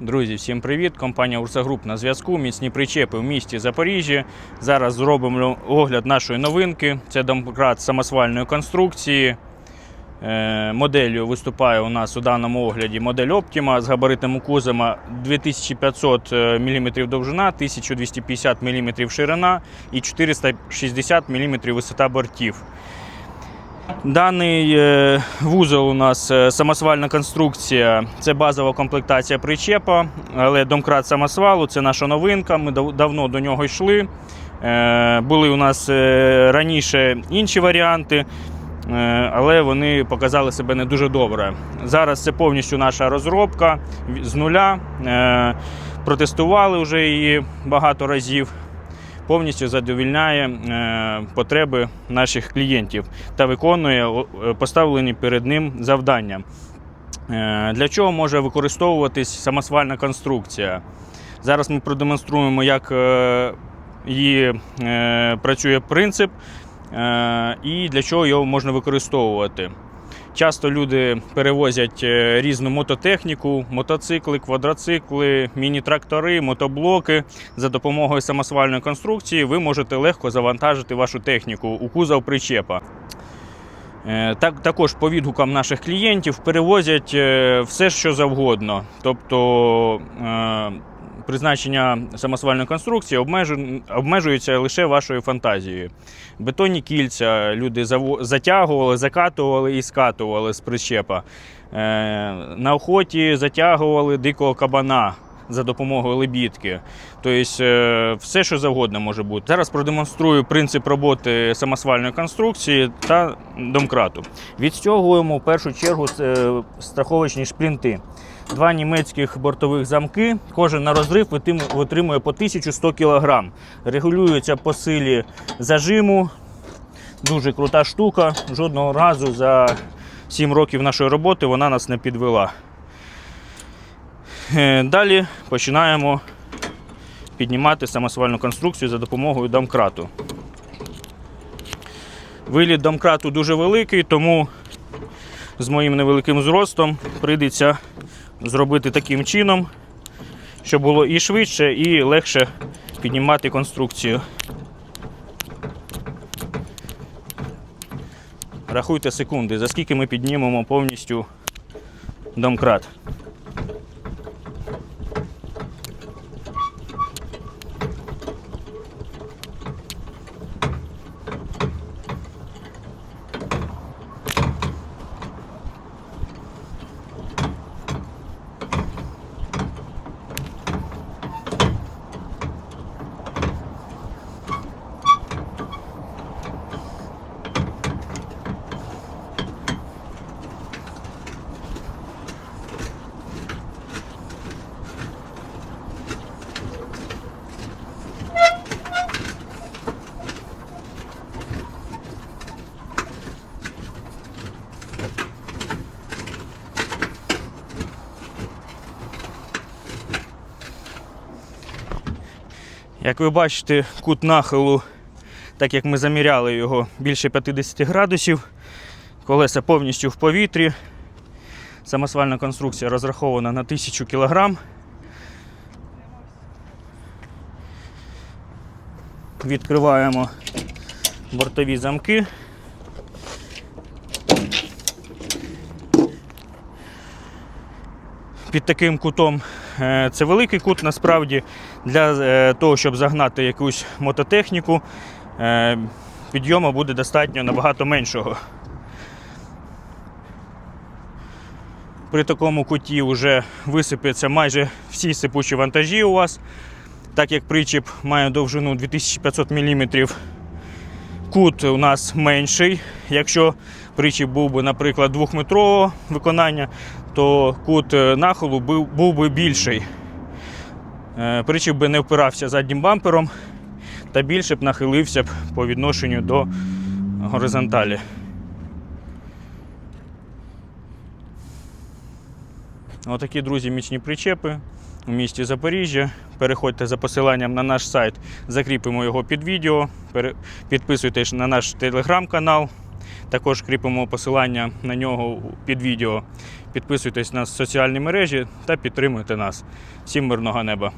Друзі, всім привіт! Компанія Урса Груп на зв'язку. Міцні причепи в місті Запоріжжі. Зараз зробимо огляд нашої новинки. Це домкрат самосвальної конструкції. Е, Моделлю виступає у нас у даному огляді модель Optima з габаритом кузова 2500 мм довжина, 1250 мм ширина і 460 мм висота бортів. Даний е, вузол у нас е, самосвальна конструкція, це базова комплектація причепа, але домкрат самосвалу це наша новинка. Ми давно до нього йшли. Е, Були у нас раніше інші варіанти, але вони показали себе не дуже добре. Зараз це повністю наша розробка з нуля. Протестували вже її багато разів повністю задовільняє е, потреби наших клієнтів та виконує е, поставлені перед ним завдання. Е, Для чого може використовуватись самосвальна конструкція? Зараз ми продемонструємо, як її працює принцип і для чого його можна використовувати. Часто люди перевозять е, різну мототехніку, мотоцикли, квадроцикли, міні-трактори, мотоблоки. За допомогою самосвальної конструкції ви можете легко завантажити вашу техніку у кузов причепа. Е, Так, також по відгукам наших клієнтів перевозять е, все, що завгодно. Тобто призначення самосвальної конструкції обмежу- обмежується лише вашою фантазією. Бетонні кільця люди затягували, закатували і скатували з прищепа. Е, На охоті затягували дикого кабана за допомогою лебідки. Тобто е, все, що завгодно може бути. Зараз продемонструю принцип роботи самосвальної конструкції та домкрату. Відстягуємо в першу чергу е, страховочні шплінти. Два німецьких бортових замки. Кожен на розрив витримує по 1100 кг. Регулюється по силі зажиму. Дуже крута штука. Жодного разу за 7 років нашої роботи вона нас не підвела. Е, Далі починаємо піднімати самосвальну конструкцію за допомогою домкрату. Виліт домкрату дуже великий, тому з моїм невеликим зростом прийдеться зробити таким чином, щоб було і швидше, і легше піднімати конструкцію. Рахуйте секунди, за скільки ми піднімемо повністю домкрат. Як ви бачите, кут нахилу, так як ми заміряли його більше 50 градусів, колеса повністю в повітрі. Самосвальна конструкція розрахована на 1000 кг. Відкриваємо бортові замки. Під таким кутом це великий кут, насправді для е, того, щоб загнати якусь мототехніку, е, підйому буде достатньо набагато меншого. При такому куті вже висипляться майже всі сипучі вантажі у вас. Так як причіп має довжину 2500 мм, кут у нас менший. Якщо причіп був би, наприклад, двохметрового виконання, то кут е, нахилу був, би більший. Е, Причіп би не впирався заднім бампером та більше б нахилився б по відношенню до горизонталі. Отакі, друзі, міцні причепи у місті Запоріжжя. Переходьте за посиланням на наш сайт, закріпимо його під відео. Підписуйтесь на наш телеграм-канал. Також кріпимо посилання на нього під відео. Підписуйтесь на соціальні мережі та підтримуйте нас. Всім мирного неба!